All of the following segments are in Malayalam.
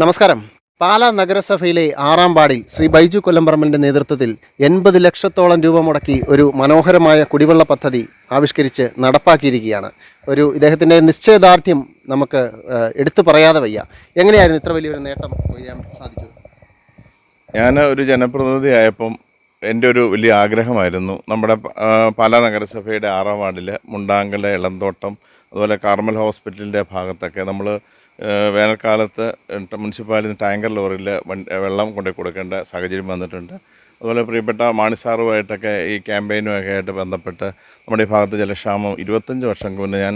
നമസ്കാരം. പാലാ നഗരസഭയിലെ ആറാം വാർഡിൽ ശ്രീ ബൈജു കൊല്ലംപറമ്പിന്റെ നേതൃത്വത്തിൽ എൺപത് ലക്ഷത്തോളം രൂപ മുടക്കി ഒരു മനോഹരമായ കുടിവെള്ള പദ്ധതി ആവിഷ്കരിച്ച് നടപ്പാക്കിയിരിക്കുകയാണ്. ഒരു ഇദ്ദേഹത്തിന്റെ നിശ്ചയദാർഢ്യം നമുക്ക് എടുത്തു പറയാതെ വയ്യ. എങ്ങനെയായിരുന്നു ഇത്ര വലിയൊരു നേട്ടം ചെയ്യാൻ സാധിച്ചത്? ഞാൻ ഒരു ജനപ്രതിനിധി ആയപ്പം എന്റെ ഒരു വലിയ ആഗ്രഹമായിരുന്നു. നമ്മുടെ പാലാ നഗരസഭയുടെ ആറാം വാർഡിൽ മുണ്ടാങ്കല ഇളന്തോട്ടം അതുപോലെ കാർമൽ ഹോസ്പിറ്റലിന്റെ ഭാഗത്തൊക്കെ നമ്മൾ വേനൽക്കാലത്ത് മുനിസിപ്പാലിറ്റി ടാങ്കർ ലോറിയിൽ വെള്ളം കൊണ്ടു കൊടുക്കേണ്ട സാഹചര്യം വന്നിട്ടുണ്ട്. അതുപോലെ പ്രിയപ്പെട്ട മാണിസാറുമായിട്ടൊക്കെ ഈ ക്യാമ്പയിനുമൊക്കെ ആയിട്ട് ബന്ധപ്പെട്ട് നമ്മുടെ ഈ ഭാഗത്ത് ജലക്ഷാമം ഇരുപത്തഞ്ച് വർഷം മുന്നേ ഞാൻ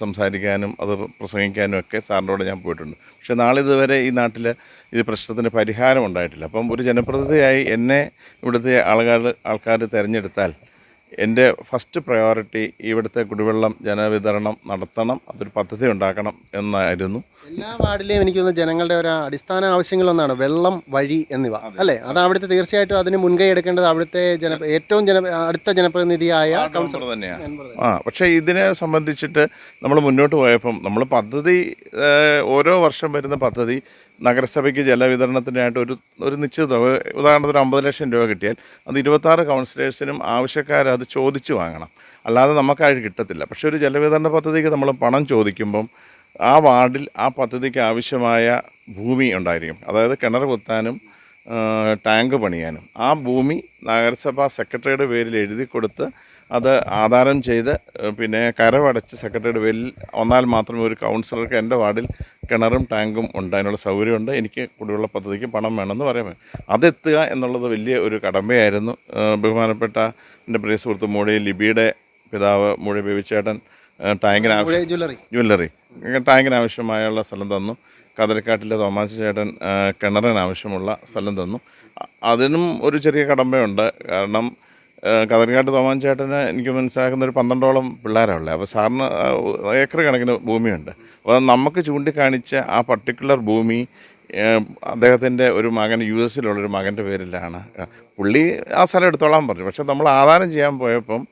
സംസാരിക്കാനും അത് പ്രസംഗിക്കാനും ഒക്കെ സാറിന്റെ കൂടെ ഞാൻ പോയിട്ടുണ്ട്. പക്ഷേ നാളിതുവരെ ഈ നാട്ടിൽ ഈ പ്രശ്നത്തിന് പരിഹാരം ഉണ്ടായിട്ടില്ല. അപ്പം ഒരു ജനപ്രതിനിധിയായി എന്നെ ഇവിടുത്തെ ആൾക്കാർ ആൾക്കാർ തിരഞ്ഞെടുത്താൽ എന്റെ ഫസ്റ്റ് പ്രയോറിറ്റി ഇവിടുത്തെ കുടിവെള്ളം ജനവിതരണം നടത്തണം അതൊരു പദ്ധതി ഉണ്ടാക്കണം എന്നായിരുന്നു. എല്ലാ വാർഡിലെയും എനിക്ക് തോന്നുന്നു ജനങ്ങളുടെ ഒരു അടിസ്ഥാന ആവശ്യങ്ങളൊന്നാണ് വെള്ളം വഴി എന്നിവ അല്ലേ? അത് അവിടുത്തെ തീർച്ചയായിട്ടും അതിന് മുൻകൈ എടുക്കേണ്ടത് അവിടുത്തെ ജന ഏറ്റവും ജന അടുത്ത ജനപ്രതിനിധിയായ കൗൺസിലർ തന്നെയാണ്. ആ പക്ഷേ ഇതിനെ സംബന്ധിച്ചിട്ട് നമ്മൾ മുന്നോട്ട് പോയപ്പം നമ്മൾ പദ്ധതി ഓരോ വർഷം വരുന്ന പദ്ധതി നഗരസഭയ്ക്ക് ജലവിതരണത്തിനായിട്ട് ഒരു ഒരു നിശ്ചിത തുക ഉദാഹരണത്തിന് ഒരു അമ്പത് ലക്ഷം രൂപ കിട്ടിയാൽ അത് ഇരുപത്താറ് കൗൺസിലേഴ്സിനും ആവശ്യക്കാരത് ചോദിച്ചു വാങ്ങണം. അല്ലാതെ നമുക്കായിട്ട് കിട്ടത്തില്ല. പക്ഷേ ഒരു ജലവിതരണ പദ്ധതിക്ക് നമ്മൾ പണം ചോദിക്കുമ്പം ആ വാർഡിൽ ആ പദ്ധതിക്ക് ആവശ്യമായ ഭൂമി ഉണ്ടായിരിക്കും. അതായത് കിണർ കുത്താനും ടാങ്ക് പണിയാനും. ആ ഭൂമി നഗരസഭാ സെക്രട്ടറിയുടെ പേരിൽ എഴുതി കൊടുത്ത് അത് ആധാരം ചെയ്ത് പിന്നെ കരവടച്ച് സെക്രട്ടറിയുടെ പേരിൽ വന്നാൽ മാത്രമേ ഒരു കൗൺസിലർക്ക് എന്റെ വാർഡിൽ കിണറും ടാങ്കും ഉണ്ട്. അതിനുള്ള സൗകര്യമുണ്ട്. എനിക്ക് കുടിവെള്ള പദ്ധതിക്ക് പണം വേണമെന്ന് പറയാൻ അതെത്തുക എന്നുള്ളത് വലിയ ഒരു കടമ്പയായിരുന്നു ബഹുമാനപ്പെട്ട എന്റെ പ്രിയ സുഹൃത്ത് മൂഴി ലിബിയുടെ പിതാവ് മൂഴി ബേബിച്ചേട്ടൻ ടാങ്കിനാ ജ്വല്ലറി. ടാങ്കിന് ആവശ്യമായുള്ള സ്ഥലം തന്നു. കതിരക്കാട്ടിലെ തോമാശ ചേട്ടൻ കിണറിന് ആവശ്യമുള്ള സ്ഥലം തന്നു. അതിനും ഒരു ചെറിയ കടമ്പയുണ്ട്. കാരണം കതിരക്കാട്ട് തോമാൻ ചേട്ടന് എനിക്ക് മനസ്സിലാക്കുന്ന ഒരു പന്ത്രണ്ടോളം പിള്ളേരാണുള്ളത്. അപ്പോൾ സാറിന് ഏക്കർ കണക്കിന് ഭൂമിയുണ്ട്. അപ്പോൾ നമുക്ക് ചൂണ്ടിക്കാണിച്ച ആ പർട്ടിക്കുലർ ഭൂമി അദ്ദേഹത്തിന്റെ ഒരു മകൻ യു എസിലുള്ളൊരു മകന്റെ പേരിലാണ്. പുള്ളി ആ സ്ഥലം എടുത്തോളാൻ പറഞ്ഞു. പക്ഷെ നമ്മൾ ആധാരം ചെയ്യാൻ പോയപ്പം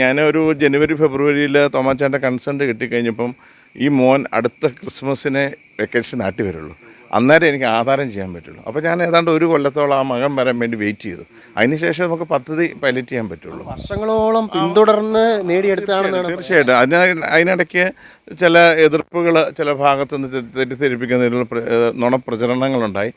ഞാൻ ഒരു ജനുവരി ഫെബ്രുവരിയിൽ തോമാച്ചാന്റെ കൺസേൺ കിട്ടിക്കഴിഞ്ഞപ്പം ഈ മോൻ അടുത്ത ക്രിസ്മസിനെ വെക്കേഷൻ നാട്ടി വരുള്ളൂ. അന്നേരം എനിക്ക് ആധാരം ചെയ്യാൻ പറ്റുള്ളൂ. അപ്പോൾ ഞാൻ ഏതാണ്ട് ഒരു കൊല്ലത്തോളം ആ മകൻ വരാൻ വേണ്ടി വെയിറ്റ് ചെയ്തു. അതിനുശേഷം നമുക്ക് പദ്ധതി പൈലറ്റ് ചെയ്യാൻ പറ്റുള്ളൂ. വർഷങ്ങളോളം പിന്തുടർന്ന് നേടിയെടുത്താണ് തീർച്ചയായിട്ടും അതിന് അതിനിടയ്ക്ക് ചില എതിർപ്പുകൾ ചില ഭാഗത്ത് നിന്ന് തെറ്റിദ്ധരിപ്പിക്കുന്നതിനുള്ള നുണപ്രചരണങ്ങളുണ്ടായി.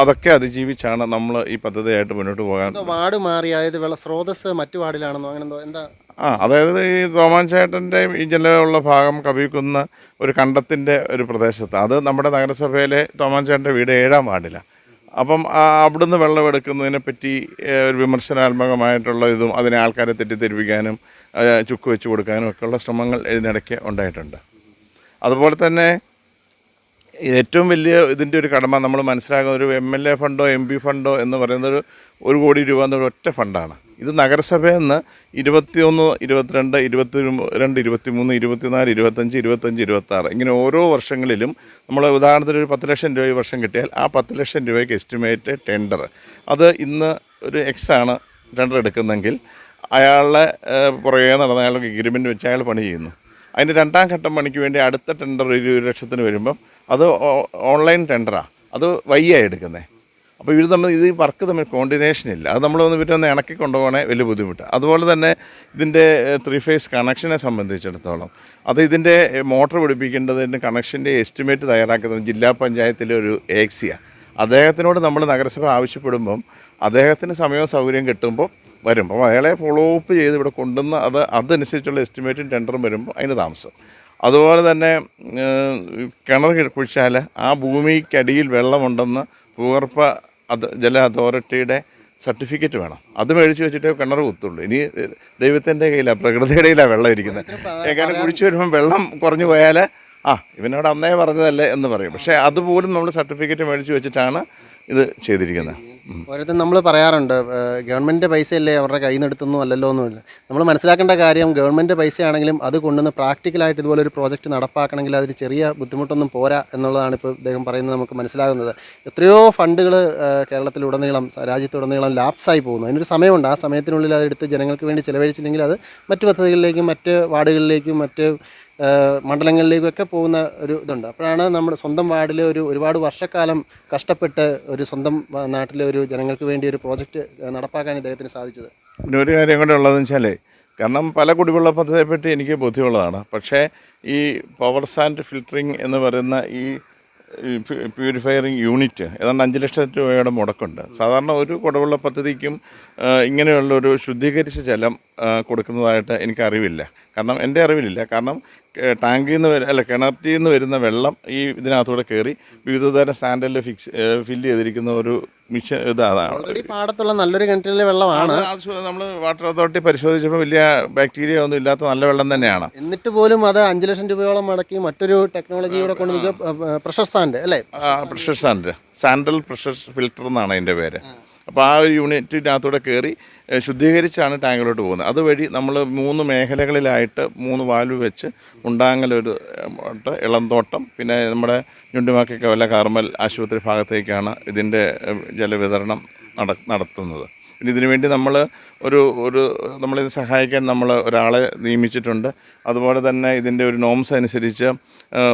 അതൊക്കെ അതിജീവിച്ചാണ് നമ്മൾ ഈ പദ്ധതിയായിട്ട് മുന്നോട്ട് പോകാൻ വാർഡ് മാറി അതായത് വെള്ള സ്രോതസ് മറ്റു വാർഡിലാണെന്നോ അങ്ങനെ എന്താ? ആ അതായത് ഈ തോമാൻചേട്ടന്റെ ഈ ജില്ലയിലുള്ള ഭാഗം കവിക്കുന്ന ഒരു കണ്ടത്തിന്റെ ഒരു പ്രദേശത്ത്. അത് നമ്മുടെ നഗരസഭയിലെ തോമാൻചേട്ടന്റെ വീട് ഏഴാം വാർഡിലാണ് അപ്പം അവിടുന്ന് വെള്ളമെടുക്കുന്നതിനെ പറ്റി ഒരു വിമർശനാത്മകമായിട്ടുള്ള ഇതും അതിനെ ആൾക്കാരെ തെറ്റിദ്ധരിപ്പിക്കാനും ചുക്ക് വെച്ച് കൊടുക്കാനും ഒക്കെയുള്ള ശ്രമങ്ങൾ ഇതിനിടയ്ക്ക് ഉണ്ടായിട്ടുണ്ട്. അതുപോലെ തന്നെ ഏറ്റവും വലിയ ഇതിന്റെ ഒരു കടമ നമ്മൾ മനസ്സിലാക്കുന്ന ഒരു എം എൽ എ ഫണ്ടോ എം പി ഫണ്ടോ എന്ന് പറയുന്നത് ഒരു കോടി രൂപ എന്നൊരു ഒറ്റ ഫണ്ടാണ്. ഇത് നഗരസഭയിൽ നിന്ന് ഇരുപത്തിയൊന്ന് ഇരുപത്തിരണ്ട് ഇരുപത്തി രണ്ട് ഇരുപത്തിമൂന്ന് ഇരുപത്തിനാല് ഇരുപത്തഞ്ച് ഇരുപത്തഞ്ച് ഇരുപത്താറ് ഇങ്ങനെ ഓരോ വർഷങ്ങളിലും നമ്മൾ ഉദാഹരണത്തിന് ഒരു പത്ത് ലക്ഷം രൂപ വർഷം കിട്ടിയാൽ ആ പത്ത് ലക്ഷം രൂപയ്ക്ക് എസ്റ്റിമേറ്റ് ടെൻഡർ. അത് ഇന്ന് ഒരു എക്സ് ആണ് ടെൻഡർ എടുക്കുന്നെങ്കിൽ അയാളെ പുറകെ നടന്ന അയാളുടെ എഗ്രിമെന്റ് വെച്ച് അയാൾ പണി ചെയ്യുന്നു. അതിന്റെ രണ്ടാം ഘട്ടം പണിക്ക് വേണ്ടി അടുത്ത ടെൻഡർ ഒരു ലക്ഷത്തിന് വരുമ്പം അത് ഓൺലൈൻ ടെൻഡറാണ് അത് വൈ ആയി എടുക്കുന്നത് അപ്പോൾ ഇവർ തമ്മിൽ ഇത് വർക്ക് തമ്മിൽ കോർഡിനേഷൻ ഇല്ല. അത് നമ്മൾ ഒന്ന് ഇവരൊന്ന് ഇണക്കി കൊണ്ടുപോകണേ വലിയ ബുദ്ധിമുട്ട്. അതുപോലെ തന്നെ ഇതിന്റെ ത്രീ ഫേസ് കണക്ഷനെ സംബന്ധിച്ചിടത്തോളം. അത് ഇതിന്റെ മോട്ടർ പിടിപ്പിക്കേണ്ടതിന്റെ കണക്ഷന്റെ എസ്റ്റിമേറ്റ് തയ്യാറാക്കുന്നത് ജില്ലാ പഞ്ചായത്തിലെ ഒരു ഏക്സിയാണ് അദ്ദേഹത്തിനോട് നമ്മൾ നഗരസഭ ആവശ്യപ്പെടുമ്പം അദ്ദേഹത്തിന് സമയവും സൗകര്യം കിട്ടുമ്പോൾ വരും. അപ്പോൾ അയാളെ ഫോളോ അപ്പ് ചെയ്ത് ഇവിടെ കൊണ്ടുവന്ന് അത് അതനുസരിച്ചുള്ള എസ്റ്റിമേറ്റും ടെൻഡറും വരുമ്പോൾ അതിന് താമസം. അതുപോലെ തന്നെ കിണർ കുഴിച്ചാൽ ആ ഭൂമിക്കടിയിൽ വെള്ളമുണ്ടെന്ന് ഭൂഗർഭ അത് ജല അതോറിറ്റിയുടെ സർട്ടിഫിക്കറ്റ് വേണം. അത് മേടിച്ച് വെച്ചിട്ടേ കിണർ കുത്തുള്ളൂ. ഇനി ദൈവത്തിന്റെ കയ്യിലാണ് പ്രകൃതിയുടെ കയ്യിലാണ് വെള്ളം ഇരിക്കുന്നത്. ഏകാലം കുഴിച്ച് വരുമ്പം വെള്ളം കുറഞ്ഞു പോയാൽ ആ ഇവനോട് അന്നേ പറഞ്ഞതല്ലേ എന്ന് പറയും. പക്ഷേ അതുപോലും നമ്മൾ സർട്ടിഫിക്കറ്റ് മേടിച്ച് വെച്ചിട്ടാണ് ഇത് ചെയ്തിരിക്കുന്നത്. ഉം. ഓരോരുത്തർ നമ്മൾ പറയാറുണ്ട് ഗവൺമെന്റ് പൈസയല്ലേ അവരുടെ കയ്യിൽ നിന്ന് എടുത്തൊന്നും അല്ലല്ലോ ഒന്നുമില്ല. നമ്മൾ മനസ്സിലാക്കേണ്ട കാര്യം ഗവൺമെന്റ് പൈസയാണെങ്കിലും അത് കൊണ്ടുവന്ന് പ്രാക്ടിക്കലായിട്ട് ഇതുപോലെ ഒരു പ്രോജക്റ്റ് നടപ്പാക്കണമെങ്കിൽ അതിന് ചെറിയ ബുദ്ധിമുട്ടൊന്നും പോരാ എന്നുള്ളതാണ് ഇപ്പോൾ ഇദ്ദേഹം പറയുന്നത് നമുക്ക് മനസ്സിലാകുന്നത്. എത്രയോ ഫണ്ടുകൾ കേരളത്തിലുടനീളം രാജ്യത്തുടനീളം ലാപ്സായി പോകുന്നു. അതിനൊരു സമയമുണ്ട്. ആ സമയത്തിനുള്ളിൽ അതെടുത്ത് ജനങ്ങൾക്ക് വേണ്ടി ചിലവഴിച്ചില്ലെങ്കിൽ അത് മറ്റ് പദ്ധതികളിലേക്കും മറ്റ് വാർഡുകളിലേക്കും മറ്റ് മണ്ഡലങ്ങളിലേക്കൊക്കെ പോകുന്ന ഒരു ഇതുണ്ട്. അപ്പോഴാണ് നമ്മുടെ സ്വന്തം വാർഡിൽ ഒരു ഒരുപാട് വർഷക്കാലം കഷ്ടപ്പെട്ട് ഒരു സ്വന്തം നാട്ടിലെ ഒരു ജനങ്ങൾക്ക് വേണ്ടി ഒരു പ്രോജക്റ്റ് നടപ്പാക്കാൻ ഇദ്ദേഹത്തിന് സാധിച്ചത്. പിന്നെ ഒരു കാര്യം കൂടെ ഉള്ളതെന്ന് വെച്ചാൽ കാരണം പല കുടിവെള്ള പദ്ധതിയെപ്പറ്റി എനിക്ക് ബോധ്യമുള്ളതാണ്. പക്ഷേ ഈ പവർ സാൻഡ് ഫിൽറ്ററിങ് എന്ന് പറയുന്ന ഈ പ്യൂരിഫയറിങ് യൂണിറ്റ് ഏതാണ്ട് അഞ്ച് ലക്ഷം രൂപയുടെ മുടക്കുണ്ട്. സാധാരണ ഒരു കുടവെള്ള പദ്ധതിക്കും ഇങ്ങനെയുള്ള ഒരു ശുദ്ധീകരിച്ച ജലം കൊടുക്കുന്നതായിട്ട് എനിക്കറിവില്ല. കാരണം എന്റെ അറിവിലില്ല. കാരണം ടാങ്കിൽ നിന്ന് അല്ല കിണറ്റിൽ നിന്ന് വരുന്ന വെള്ളം ഈ ഇതിനകത്തൂടെ കയറി വിവിധ തരം സാൻഡലിൽ ഫിക്സ് ഫില്ല് ചെയ്തിരിക്കുന്ന ഒരു മിഷൻ ഇത് അതാണ്. ഓൾറെഡി പാടത്തുള്ള നല്ലൊരു കിണറ്റിലെ വെള്ളമാണ്. നമ്മൾ വാട്ടർ അതോറിറ്റി പരിശോധിച്ചപ്പോൾ വലിയ ബാക്ടീരിയ ഒന്നും ഇല്ലാത്ത നല്ല വെള്ളം തന്നെയാണ്. എന്നിട്ട് പോലും അത് അഞ്ച് ലക്ഷം രൂപയോളം മടക്കി മറ്റൊരു ടെക്നോളജി ഇവിടെ കൊണ്ടുവച്ച പ്രഷർ സാൻഡ് അല്ലേ? Pressure sand sandal pressure filter എന്നാണ് അതിന്റെ പേര്. അപ്പോൾ ആ ഒരു യൂണിറ്റിനകത്തൂടെ കയറി ശുദ്ധീകരിച്ചാണ് ടാങ്കിലോട്ട് പോകുന്നത്. അതുവഴി നമ്മൾ മൂന്ന് മേഖലകളിലായിട്ട് മൂന്ന് വാൽവ് വെച്ച് ഉണ്ടാങ്ങലൊരു ഇളന്തോട്ടം പിന്നെ നമ്മുടെ ഞുണ്ടുമാക്കൊക്കെ കാർമൽ ആശുപത്രി ഭാഗത്തേക്കാണ് ഇതിന്റെ ജലവിതരണം നട നടത്തുന്നത്. പിന്നെ ഇതിനു വേണ്ടി നമ്മൾ ഒരു ഒരു നമ്മളിത് സഹായിക്കാൻ നമ്മൾ ഒരാളെ നിയമിച്ചിട്ടുണ്ട്. അതുപോലെ തന്നെ ഇതിന്റെ ഒരു നോംസ് അനുസരിച്ച്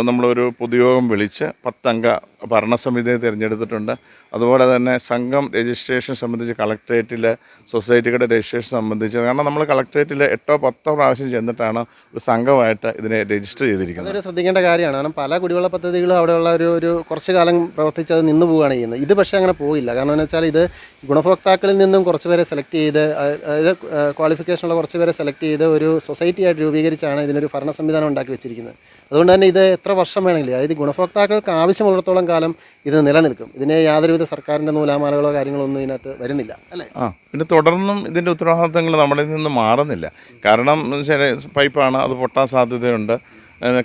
നമ്മളൊരു പൊതുയോഗം വിളിച്ച് പത്തംഗ ഭരണസമിതിയെ തിരഞ്ഞെടുത്തിട്ടുണ്ട്. അതുപോലെ തന്നെ സംഘം രജിസ്ട്രേഷൻ സംബന്ധിച്ച് കളക്ട്രേറ്റിൽ സൊസൈറ്റികളുടെ രജിസ്ട്രേഷൻ സംബന്ധിച്ച്. കാരണം നമ്മൾ കളക്ട്രേറ്റിൽ എട്ടോ പത്തോ പ്രാവശ്യം ചെന്നിട്ടാണ് ഒരു സംഘമായിട്ട് ഇതിനെ രജിസ്റ്റർ ചെയ്തിരിക്കുന്നത്. അതൊരു ശ്രദ്ധിക്കേണ്ട കാര്യമാണ്. കാരണം പല കുടിവെള്ള പദ്ധതികളും അവിടെയുള്ള ഒരു ഒരു കുറച്ച് കാലം പ്രവർത്തിച്ച് അത് നിന്ന് പോവുകയാണ് ചെയ്യുന്നത്. ഇത് പക്ഷേ അങ്ങനെ പോയില്ല. കാരണം എന്ന് വെച്ചാൽ ഇത് ഗുണഭോക്താക്കളിൽ നിന്നും കുറച്ച് പേരെ സെലക്ട് ചെയ്ത് അതായത് ക്വാളിഫിക്കേഷനുള്ള കുറച്ച് പേരെ സെലക്ട് ചെയ്ത് ഒരു സൊസൈറ്റി ആയിട്ട് രൂപീകരിച്ചാണ് ഇതിനൊരു ഭരണ സംവിധാനം ഉണ്ടാക്കി വെച്ചിരിക്കുന്നത്. അതുകൊണ്ട് തന്നെ ഇത് എത്ര വർഷം വേണമെങ്കിലും അതായത് ഗുണഭോക്താക്കൾക്ക് ആവശ്യമുള്ളിടത്തോളം കാലം ഇത് നിലനിൽക്കും. ഇതിന് യാതൊരുവിധ സർക്കാരിന്റെ നൂലാമാലകളോ കാര്യങ്ങളോ ഒന്നും ഇതിനകത്ത് വരുന്നില്ല അല്ലേ? ആ പിന്നെ തുടർന്നും ഇതിന്റെ ഉത്തരവാദിത്തങ്ങൾ നമ്മളിൽ നിന്ന് മാറുന്നില്ല. കാരണം ചില പൈപ്പാണ് അത് പൊട്ടാൻ സാധ്യതയുണ്ട്.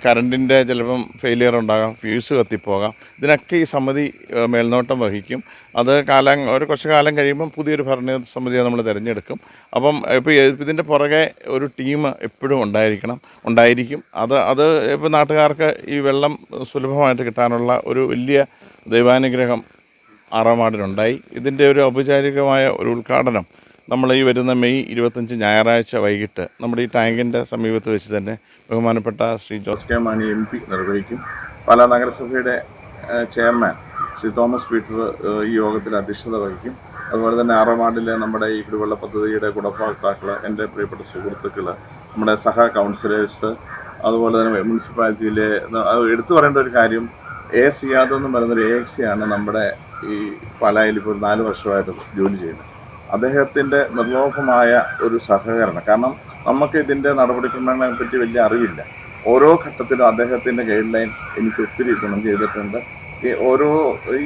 കറണ്ടിന്റെ ചിലപ്പം ഫെയിലിയർ ഉണ്ടാകാം ഫ്യൂസ് കത്തിപ്പോകാം. ഇതിനൊക്കെ ഈ സമിതി മേൽനോട്ടം വഹിക്കും. അത് കാലം ഒരു കുറച്ച് കാലം കഴിയുമ്പം പുതിയൊരു ഭരണ സമിതിയെ നമ്മൾ തിരഞ്ഞെടുക്കും. അപ്പം ഇപ്പോൾ ഇതിന്റെ പുറകെ ഒരു ടീം എപ്പോഴും ഉണ്ടായിരിക്കണം ഉണ്ടായിരിക്കും. അത് അത് ഇപ്പോൾ നാട്ടുകാർക്ക് ഈ വെള്ളം സുലഭമായിട്ട് കിട്ടാനുള്ള ഒരു വലിയ ദൈവാനുഗ്രഹം ആറാം വാർഡിലുണ്ടായി ഇതിന്റെ ഒരു ഔപചാരികമായ ഒരു ഉദ്ഘാടനം നമ്മൾ ഈ വരുന്ന മെയ് ഇരുപത്തഞ്ച് ഞായറാഴ്ച വൈകിട്ട് നമ്മുടെ ഈ ടാങ്കിന്റെ സമീപത്ത് വെച്ച് തന്നെ ബഹുമാനപ്പെട്ട Shri Jose K Mani M P നിർവഹിക്കും. പാലാ നഗരസഭയുടെ ചെയർമാൻ ശ്രീ തോമസ് പീറ്റർ ഈ യോഗത്തിൽ അധ്യക്ഷത വഹിക്കും. അതുപോലെ തന്നെ ആറാം വാർഡിലെ നമ്മുടെ ഈ കുടിവെള്ള പദ്ധതിയുടെ ഗുണഭോക്താക്കൾ എന്റെ പ്രിയപ്പെട്ട സുഹൃത്തുക്കൾ നമ്മുടെ സഹ കൗൺസിലേഴ്സ് അതുപോലെ തന്നെ മുനിസിപ്പാലിറ്റിയിലെ എടുത്തു പറയേണ്ട ഒരു കാര്യം എ എസ് യാദവ് എന്ന് പറയുന്നൊരു എ എക്സി ആണ് നമ്മുടെ ഈ പാലായിൽ ഇപ്പോൾ നാല് വർഷമായിട്ട് ജോലി ചെയ്യുന്നത് അദ്ദേഹത്തിന്റെ നിർലോഭമായ ഒരു സഹകരണം കാരണം നമുക്ക് ഇതിന്റെ നടപടിക്രമങ്ങളെ പറ്റി വലിയ അറിവില്ല. ഓരോ ഘട്ടത്തിലും അദ്ദേഹത്തിന്റെ ഗൈഡ് ലൈൻ എനിക്ക് ഒത്തിരി ഗുണം ചെയ്തിട്ടുണ്ട്. ഈ ഓരോ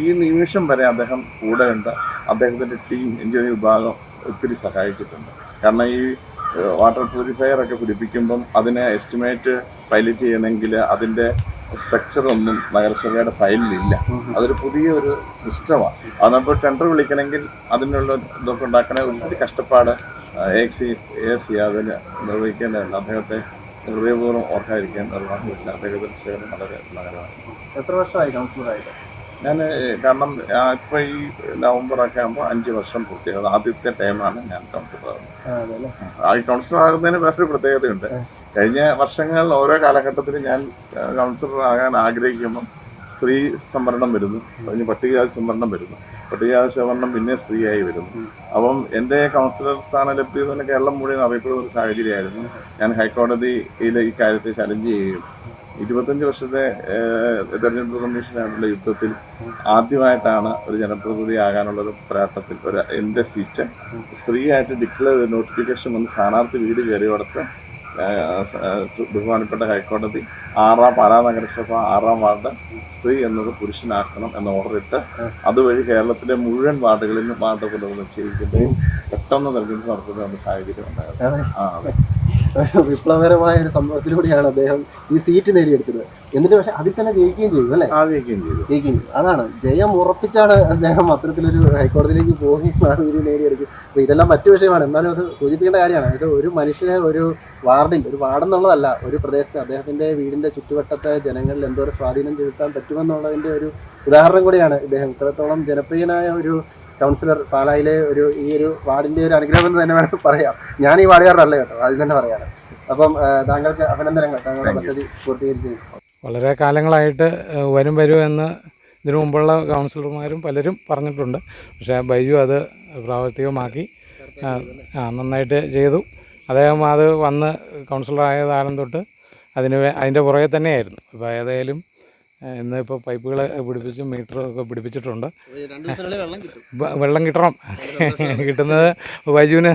ഈ നിമിഷം വരെ അദ്ദേഹം കൂടെ ഉണ്ട്. അദ്ദേഹത്തിന്റെ ടീം എഞ്ചിനീയറിംഗ് വിഭാഗം ഒത്തിരി സഹായിച്ചിട്ടുണ്ട്. കാരണം ഈ വാട്ടർ പ്യൂരിഫയർ ഒക്കെ പിടിപ്പിക്കുമ്പം അതിനെ എസ്റ്റിമേറ്റ് പൈലറ്റ് ചെയ്യണമെങ്കിൽ അതിന്റെ സ്ട്രക്ചർ ഒന്നും നഗരസഭയുടെ ഫയലിലില്ല അതൊരു പുതിയ ഒരു സിസ്റ്റമാണ് അത് നമ്മൾ ടെൻഡർ വിളിക്കണമെങ്കിൽ അതിനുള്ള ഇതൊക്കെ ഉണ്ടാക്കണ ഒത്തിരി കഷ്ടപ്പാട് എ സി എ സി അതിന് നിർവഹിക്കേണ്ടതുണ്ട്. അദ്ദേഹത്തെ ഹൃദയപൂർവം ഓർക്കാതിരിക്കാൻ നിർവഹിക്കില്ല അദ്ദേഹത്തിന്റെ സേവനം വളരെ നഗരമാണ് എത്ര വർഷമായി കൗൺസിലറായിട്ട്? ഞാൻ കാരണം ഇപ്പോൾ ഈ നവംബറൊക്കെ ആകുമ്പോൾ അഞ്ച് വർഷം പൂർത്തിയാകും. ആദ്യത്തെ ടൈമാണ് ഞാൻ കൗൺസിലർ ആകുന്നത് ആ ഈ കൗൺസിലർ ആകുന്നതിന് വേറൊരു പ്രത്യേകതയുണ്ട്. കഴിഞ്ഞ വർഷങ്ങളിൽ ഓരോ കാലഘട്ടത്തിലും ഞാൻ കൗൺസിലർ ആകാൻ ആഗ്രഹിക്കുമ്പം സ്ത്രീ സംവരണം വരുന്നു. കഴിഞ്ഞ് പട്ടികജാതി സംവരണം വരുന്നു. പട്ടികജാതി സംവരണം പിന്നെ സ്ത്രീയായി വരുന്നു. അപ്പം എന്റെ കൗൺസിലർ സ്ഥാനം ലഭ്യത കേരളം മുഴുവൻ അറിയപ്പെടുന്ന ഒരു സാഹചര്യമായിരുന്നു. ഞാൻ ഹൈക്കോടതിയിലെ ഈ കാര്യത്തെ ചലഞ്ച് ചെയ്യുകയും ഇരുപത്തഞ്ച് വർഷത്തെ തെരഞ്ഞെടുപ്പ് കമ്മീഷനായിട്ടുള്ള യുദ്ധത്തിൽ ആദ്യമായിട്ടാണ് ഒരു ജനപ്രതിനിധി ആകാനുള്ള ഒരു പോരാട്ടത്തിൽ ഒരു എന്റെ സീറ്റ് സ്ത്രീയായിട്ട് ഡിക്ലെയർ നോട്ടിഫിക്കേഷൻ വന്ന് സ്ഥാനാർത്ഥി വീട് കയറിയോടത്ത് ബഹുമാനപ്പെട്ട ഹൈക്കോടതി ആറാം പാലാ നഗരസഭ ആറാം വാർഡ് സ്ത്രീ എന്നത് പുരുഷനാക്കണം എന്ന ഓർഡർ ഇട്ട് അതുവഴി കേരളത്തിലെ മുഴുവൻ വാർഡുകളിലും വാർഡ് പുനർനിശ്ചയിക്കുകയും പെട്ടെന്ന് തെരഞ്ഞെടുപ്പ് നടത്തുന്ന സാഹചര്യം ഉണ്ടായിരുന്നു. വിപ്ലവകരമായ ഒരു സംഭവത്തിലൂടെയാണ് അദ്ദേഹം ഈ സീറ്റ് നേടിയെടുത്തത്. എന്നിട്ട് പക്ഷെ അതിൽ തന്നെ ജയിക്കുകയും ചെയ്തു അല്ലേ? ജയിക്കുകയും ചെയ്തു. ജയിക്കുകയും ചെയ്തു. അതാണ്. ജയം ഉറപ്പിച്ചാണ് അദ്ദേഹം അത്തരത്തിലൊരു ഹൈക്കോടതിയിലേക്ക് പോകുകയും ആ ഒരു നേടിയെടുക്കും അപ്പോൾ ഇതെല്ലാം മറ്റു വിഷയമാണ്. എന്നാലും അത് സൂചിപ്പിക്കേണ്ട കാര്യമാണ്. ഇത് ഒരു മനുഷ്യനെ ഒരു വാർഡിൽ ഒരു വാർഡെന്നുള്ളതല്ല ഒരു പ്രദേശത്ത് അദ്ദേഹത്തിന്റെ വീടിന്റെ ചുറ്റുവട്ടത്തെ ജനങ്ങളിൽ എന്തോരം സ്വാധീനം ചെലുത്താൻ പറ്റുമെന്നുള്ളതിന്റെ ഒരു ഉദാഹരണം കൂടിയാണ് ഇദ്ദേഹം. ഇത്രത്തോളം ജനപ്രിയനായ ഒരു കൗൺസിലർ പാലായിലെ ഒരു ഈ ഒരു വാർഡിന്റെ ഒരു അനുഗ്രഹം എന്ന് തന്നെ വേണമെങ്കിൽ പറയാം. ഞാൻ ഈ വാർഡുകാരനല്ല കേട്ടോ ആദ്യം തന്നെ പറയാം. അപ്പം താങ്കൾക്ക് അഭിനന്ദനങ്ങൾ. താങ്കളുടെ പദ്ധതി പൂർത്തീകരിച്ചു വളരെ കാലങ്ങളായിട്ട് വരും വരും എന്ന് ഇതിനു മുമ്പുള്ള കൗൺസിലർമാരും പലരും പറഞ്ഞിട്ടുണ്ട്. പക്ഷേ ബൈജു അത് പ്രാവർത്തികമാക്കി നന്നായിട്ട് ചെയ്തു. അദ്ദേഹം അത് വന്ന് കൗൺസിലറായ കാലം തൊട്ട് അതിന് അതിന്റെ പുറകെ തന്നെയായിരുന്നു. ഇപ്പോൾ ഏതായാലും ഇന്ന് ഇന്നിപ്പോൾ പൈപ്പുകൾ പിടിപ്പിച്ച് മീറ്റർ ഒക്കെ പിടിപ്പിച്ചിട്ടുണ്ട്. വെള്ളം കിട്ടും വെള്ളം കിട്ടണം. കിട്ടുന്നത് ബൈജുവിന്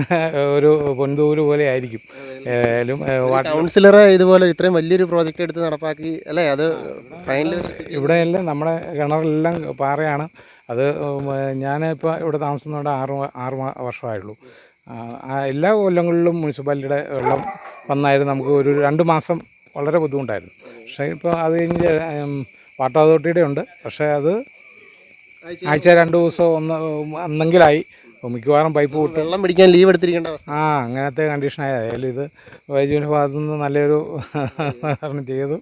ഒരു പൊൻതൂര് പോലെ ആയിരിക്കും. കൗൺസിലർ ഇതുപോലെ ഇത്രയും വലിയൊരു പ്രോജക്റ്റ് എടുത്ത് നടപ്പാക്കി അല്ലേ? അത് ഫൈനൽ ഇവിടെയെല്ലാം നമ്മുടെ കിണറെല്ലാം പാറയാണ്. അത് ഞാനിപ്പോൾ ഇവിടെ താമസിക്കുന്നതുകൊണ്ട് ആറ് ആറ് വർഷമായുള്ളൂ. എല്ലാ കൊല്ലങ്ങളിലും മുനിസിപ്പാലിറ്റിയുടെ വെള്ളം വന്നായിരുന്നു. നമുക്ക് ഒരു രണ്ട് മാസം വളരെ ബുദ്ധിമുട്ടായിരുന്നു. പക്ഷേ ഇപ്പോൾ അത് കഴിഞ്ഞ് വാട്ടർ അതോറിറ്റിയുടെ ഉണ്ട് പക്ഷേ അത് ആഴ്ച രണ്ട് ദിവസം ഒന്ന് അന്നെങ്കിലായി. അപ്പോൾ മിക്കവാറും പൈപ്പ് പൊട്ടി. വെള്ളം പിടിക്കാൻ ലീവ് എടുത്തിരിക്കേണ്ട അവസ്ഥ. ആ അങ്ങനത്തെ കണ്ടീഷൻ ആയാലും ഇത് വൈദ്യുവിന്റെ ഭാഗത്തു നിന്ന് നല്ലൊരു കാരണം ചെയ്തു.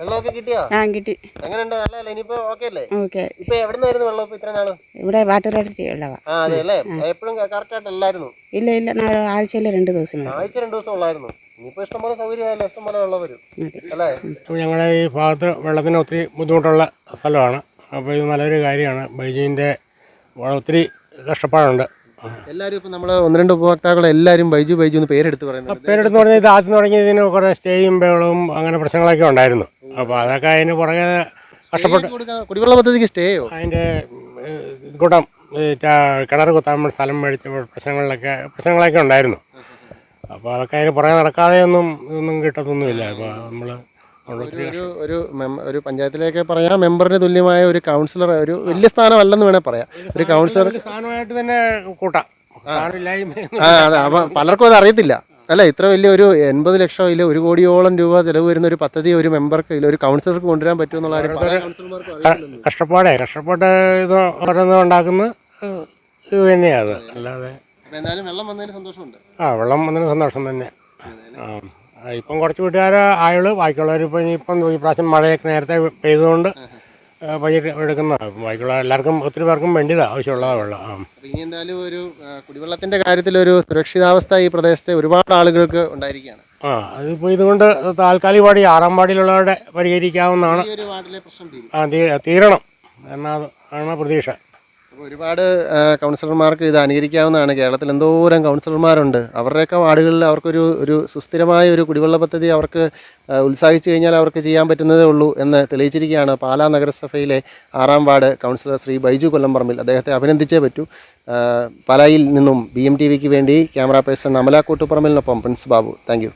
വെള്ളമൊക്കെ കിട്ടിയോ? ആ കിട്ടി. എങ്ങനെയുണ്ട് നല്ലതല്ലേ? ഇനിയിപ്പോ ഓക്കെ അല്ലേ? ഓക്കെ. ഇപ്പൊ എവിടെ നിന്നായിരുന്നു വെള്ളം ഇപ്പൊ ഇത്ര നാൾ? ഇവിടെ വാട്ടർ അതോറിറ്റി ഉള്ളവാ ആ അതെ അല്ലേ? എപ്പോഴും കറക്റ്റ് ആയിട്ടല്ലായിരുന്നു ഇല്ല ഇല്ല. ആഴ്ചയിലെ ആഴ്ചയിൽ രണ്ട് ദിവസം ആഴ്ച രണ്ട് ദിവസം ഉള്ളായിരുന്നു. ഇനിയിപ്പോ ഇഷ്ടംപോലെ സൗകര്യമായല്ലോ. ഇഷ്ടംപോലെ വെള്ളം വരും. അല്ലേ? ഞങ്ങളുടെ ഈ ഭാഗത്ത് വെള്ളത്തിന് ഒത്തിരി ബുദ്ധിമുട്ടുള്ള സ്ഥലമാണ്. അപ്പോൾ ഇത് നല്ലൊരു കാര്യമാണ്. ബൈജുവിന്റെ ഒത്തിരി കഷ്ടപ്പാടുണ്ട്. എല്ലാരും ഇപ്പൊ നമ്മൾ ഒന്ന് രണ്ട് ഉപഭോക്താക്കൾ എല്ലാരും ബൈജു ബൈജു എന്ന് പേരെടുത്ത് പറയുന്നത് പേരെടുത്ത് പറഞ്ഞാൽ ഇത് ആദ്യം തുടങ്ങിയതിന് കുറേ സ്റ്റേയും ബഹളവും അങ്ങനെ പ്രശ്നങ്ങളൊക്കെ ഉണ്ടായിരുന്നു. അപ്പോൾ അതൊക്കെ അതിന് പുറകെ കഷ്ടപ്പെട്ട് കുടിവെള്ള പദ്ധതിക്ക് സ്റ്റേയോ? അതിന്റെ കൂട്ടം കിണർ കുത്താൻ സ്ഥലം മേടിച്ച പ്രശ്നങ്ങളിലൊക്കെ പ്രശ്നങ്ങളൊക്കെ ഉണ്ടായിരുന്നു. അപ്പോൾ അതൊക്കെ അതിന് പുറകെ നടക്കാതെ ഒന്നും ഒന്നും കിട്ടത്തൊന്നുമില്ല. അപ്പൊ നമ്മൾ ഒരു ഒരു ഒരു പഞ്ചായത്തിലേക്ക് പറയാം മെമ്പറിന് തുല്യമായ ഒരു കൗൺസിലർ ഒരു വലിയ സ്ഥാനമല്ലെന്ന് വേണേൽ പറയാം. ഒരു കൗൺസിലർ സ്ഥാനമായിട്ട് തന്നെ കൂട്ടാം. ആ. അതെ. അപ്പൊ പലർക്കും അത് അറിയത്തില്ല. അല്ല? ഇത്ര വലിയ ഒരു എൺപത് ലക്ഷം ഇല്ല ഒരു കോടിയോളം രൂപ ചെലവ് വരുന്ന ഒരു പദ്ധതി ഒരു മെമ്പർക്ക് ഇല്ല ഒരു കൗൺസിലർക്ക് കൊണ്ടുവരാൻ പറ്റുമെന്നുള്ള കഷ്ടപ്പാടേ കഷ്ടപ്പാട് ഇത് ഓരോന്ന് ഉണ്ടാക്കുന്ന. ഇത് തന്നെയാണ് അത്. അല്ലാതെ എന്നാലും വെള്ളം വന്നതിന് സന്തോഷമുണ്ട്. ആ വെള്ളം വന്നതിന് സന്തോഷം തന്നെ. ആ, ഇപ്പം കുറച്ച് വീട്ടുകാർ ആയുള്ളൂ. ബാക്കിയുള്ളവർ ഇപ്പം ഇനിയിപ്പം ഈ പ്രാവശ്യം മഴയൊക്കെ നേരത്തെ പെയ്തുകൊണ്ട് പയ്യെ എടുക്കുന്ന ബാക്കിയുള്ള എല്ലാവർക്കും ഒത്തിരി പേർക്കും വേണ്ടിയതാണ് ആവശ്യമുള്ളതാണ് വെള്ളം. ആ. ഇനി എന്തായാലും ഒരു കുടിവെള്ളത്തിന്റെ കുടിവെള്ളത്തിന്റെ കാര്യത്തിൽ ഒരു സുരക്ഷിതാവസ്ഥ ഈ പ്രദേശത്തെ ഒരുപാട് ആളുകൾക്ക് ഉണ്ടായിരിക്കുകയാണ്. ആ അതിപ്പോൾ ഇതുകൊണ്ട് താൽക്കാലിക വാടി ആറാം വാർഡിലുള്ളവരുടെ പരിഹരിക്കാവുന്നതാണ്. ആ തീരണം എന്നാണ് ആണ് പ്രതീക്ഷ. ഒരുപാട് കൗൺസിലർമാർക്ക് ഇത് അനുകരിക്കാവുന്നതാണ്. കേരളത്തിൽ എന്തോരം കൗൺസിലർമാരുണ്ട്. അവരുടെയൊക്കെ വാർഡുകളിൽ അവർക്കൊരു ഒരു സുസ്ഥിരമായ ഒരു കുടിവെള്ള പദ്ധതി അവർക്ക് ഉത്സാഹിച്ചു കഴിഞ്ഞാൽ അവർക്ക് ചെയ്യാൻ പറ്റുന്നതേ ഉള്ളൂ എന്ന് തെളിയിച്ചിരിക്കുകയാണ് പാലാ നഗരസഭയിലെ ആറാം വാർഡ് കൗൺസിലർ ശ്രീ ബൈജു കൊല്ലംപറമ്പിൽ. അദ്ദേഹത്തെ അഭിനന്ദിച്ചേ പറ്റൂ. പാലായിൽ നിന്നും ബി എം ടി വിക്ക് വേണ്ടി ക്യാമറ പേഴ്സൺ അമല കൂട്ടുപറമ്പിലിനൊപ്പം പ്രിൻസ് ബാബു. താങ്ക്